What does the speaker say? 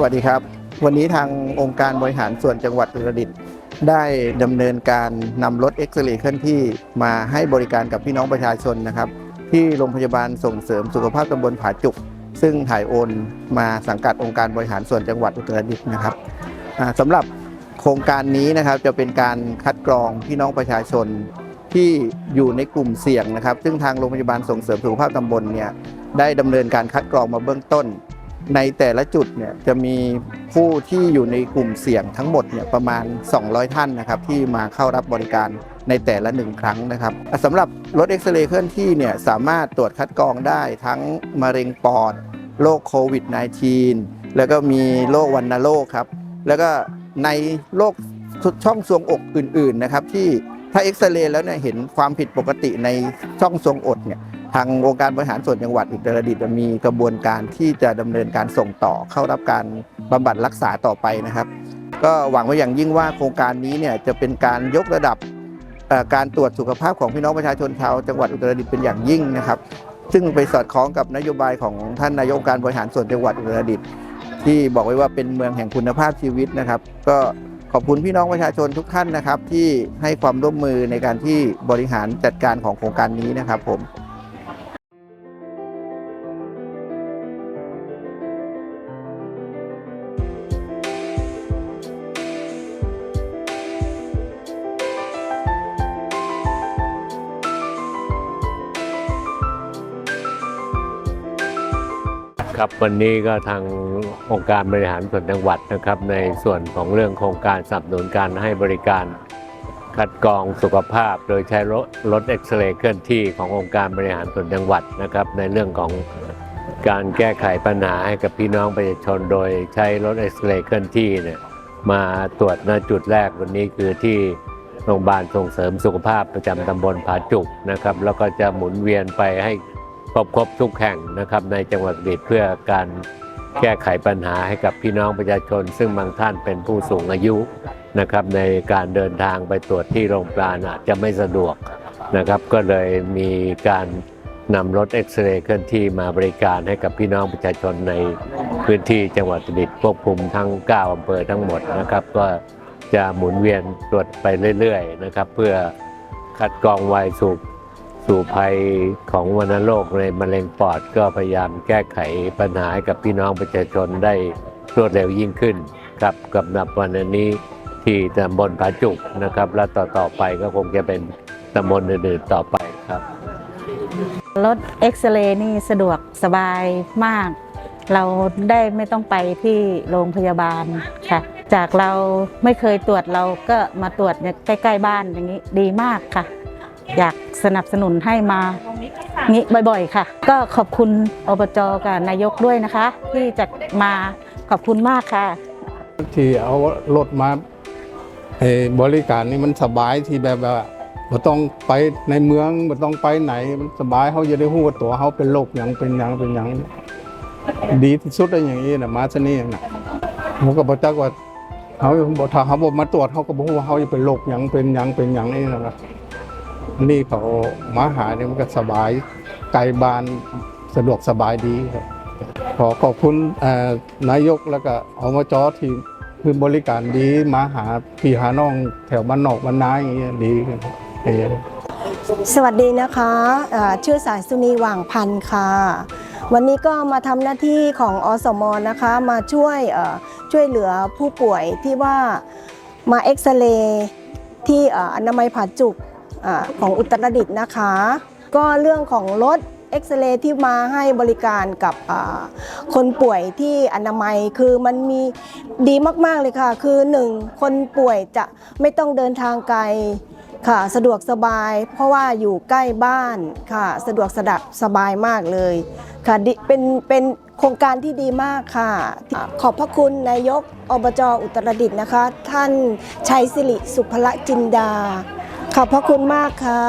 สวัสดีครับ วันนี้ทางองค์การบริหารส่วนจังหวัดอุตรดิตถ์ได้ดำเนินการนำรถเอ็กซเรย์เคลื่อนที่มาให้บริการกับพี่น้องประชาชนนะครับ ที่โรงพยาบาลส่งเสริมสุขภาพตำบลผาจุก ซึ่งถ่ายโอนมาสังกัดองค์การบริหารส่วนจังหวัดอุตรดิตถ์นะครับอ่าสำหรับโครงการนี้นะครับจะเป็นการคัดกรองพี่น้องประชาชนที่อยู่ในกลุ่มเสี่ยงนะครับ ซึ่งทางโรงพยาบาลส่งเสริมสุขภาพตำบลเนี่ยได้ดำเนินการคัดกรองมาเบื้องต้น ในแต่ละจุดเนี่ยจะมีผู้ที่อยู่ในกลุ่มเสี่ยงทั้งหมดเนี่ยประมาณ 200 ท่านนะครับที่มาเข้ารับบริการในแต่ละหนึ่งครั้งนะครับสำหรับรถเอ็กซเรย์เคลื่อนที่เนี่ยสามารถตรวจคัดกรองได้ทั้งมะเร็งปอดโรคโควิด -19 แล้วก็มีโรควัณโรคครับ แล้วก็ในโรคช่องทรวงอกอื่นๆนะครับที่ถ้าเอ็กซเรย์แล้วเนี่ยเห็นความผิดปกติในช่องทรวงอกเนี่ย ทางองค์การบริหารส่วนจังหวัดอุตรดิตถ์มีกระบวนการที่จะดำเนินการส่งต่อเข้ารับการบำบัดรักษาต่อไปนะครับ ก็หวังว่าอย่างยิ่งว่าโครงการนี้เนี่ยจะเป็นการยกระดับการตรวจสุขภาพของพี่น้องประชาชนชาวจังหวัดอุตรดิตถ์เป็นอย่างยิ่งนะครับ ซึ่งไปสอดคล้องกับนโยบายของท่านนายกการบริหารส่วนจังหวัดอุตรดิตถ์ที่บอกไว้ว่าเป็นเมืองแห่งคุณภาพชีวิตนะครับ ก็ขอบคุณพี่น้องประชาชนทุกท่านนะครับ ที่ให้ความร่วมมือในการที่บริหารจัดการของโครงการนี้นะครับผม ครับวันนี้ก็ทางองค์การบริหารส่วนจังหวัดนะครับ ในส่วนของเรื่องโครงการสนับสนุนการให้บริการ คัดกรองสุขภาพ โดยใช้รถรถเอ็กซเรย์เคลื่อนที่ขององค์การบริหารส่วนจังหวัดนะครับ ในเรื่องของการแก้ไขปัญหาให้กับพี่น้องประชาชน โดยใช้รถเอ็กซเรย์เคลื่อนที่เนี่ยมาตรวจณจุดแรกวันนี้คือที่โรงพยาบาลส่งเสริมสุขภาพประจำตำบลผาจุกนะครับแล้วก็จะหมุนเวียนไปให้ รบครบทุกแห่งนะครับในจังหวัดอุตรดิตถ์เพื่อการแก้ไขปัญหาให้กับพี่น้องประชาชน ซึ่งบางท่านเป็นผู้สูงอายุนะครับในการเดินทางไปตรวจที่โรงพยาบาลอาจจะไม่สะดวกนะครับก็เลยมีการนำรถเอ็กซเรย์เคลื่อนที่มาบริการให้กับพี่น้องประชาชนในพื้นที่จังหวัดอุตรดิตควบคุมทั้ง 9อำเภอทั้งหมดนะครับ ก็จะหมุนเวียนตรวจไปเรื่อยๆนะครับเพื่อคัดกรองไวสู่ สู่ภัยของวัณโรคในมะเร็งปอดก็พยายามแก้ไขปัญหาให้กับพี่น้องประชาชนได้รวดเร็วยิ่งขึ้นครับกับนับวันนี้ที่ตำบลผาจุกนะครับ และต่อต่อไปก็คงจะเป็นตำบลอื่นๆต่อไปครับ รถเอ็กซเรย์นี่สะดวกสบายมาก เราได้ไม่ต้องไปที่โรงพยาบาลค่ะ จากเราไม่เคยตรวจเราก็มาตรวจใกล้ ๆ บ้านอย่างนี้ดีมากค่ะ อยากสนับสนุนให้มางี้บ่อยๆ ค่ะ ก็ขอบคุณอบจกับนายกด้วยนะคะ ที่จะมาขอบคุณมากค่ะ ที่เอารถมาให้บริการนี่มันสบายที่แบบว่าบ่ต้องไปในเมืองบ่ต้องไปไหนมันสบายเขาจะได้รู้ว่าตัวเขาเป็นโรคอย่างเป็นอย่างเป็นอย่างดีที่สุดได้อย่างนี้นะมาซะนี่นะผมก็บอกจักว่าเขาบ่ถ้าเขาบ่มาตรวจเขาก็บ่รู้ว่าเขาจะเป็นโรคอย่างเป็นอย่างเป็นอย่างนี้นะครับ นี่เขามาหาเนี่ยมันก็สบายไกลบ้านสะดวกสบายดีครับ ขอขอบคุณนายกแล้วก็อบจที่คือบริการดีมาหาพี่หาน้องแถวบ้านนอกบ้านนาอย่างเงี้ยดีครับอย่างเงี้ยสวัสดีนะคะชื่อสายสุนีหว่างพันธ์ค่ะ วันนี้ก็มาทำหน้าที่ของอสมนะคะมาช่วยช่วยเหลือผู้ป่วยที่ว่ามาเอ็กซเรย์ที่อนามัยผ่าจุก อของอุตรดิตถ์นะคะ ก็เรื่องของรถเอ็กซเรย์ที่มาให้บริการกับคนป่วยที่อนามัยคือมันมีดีมาก ๆ เลยค่ะ คือหนึ่งคนป่วยจะไม่ต้องเดินทางไกลค่ะสะดวกสบาย เพราะว่าอยู่ใกล้บ้านค่ะ สะดวกสดับสบายมากเลยค่ะเป็นเป็นโครงการที่ดีมากค่ะ ขอบพระคุณนายกอบจอุตรดิตถ์นะคะ ท่านชัยสิริสุภละจินดา ขอบพระคุณมากค่ะ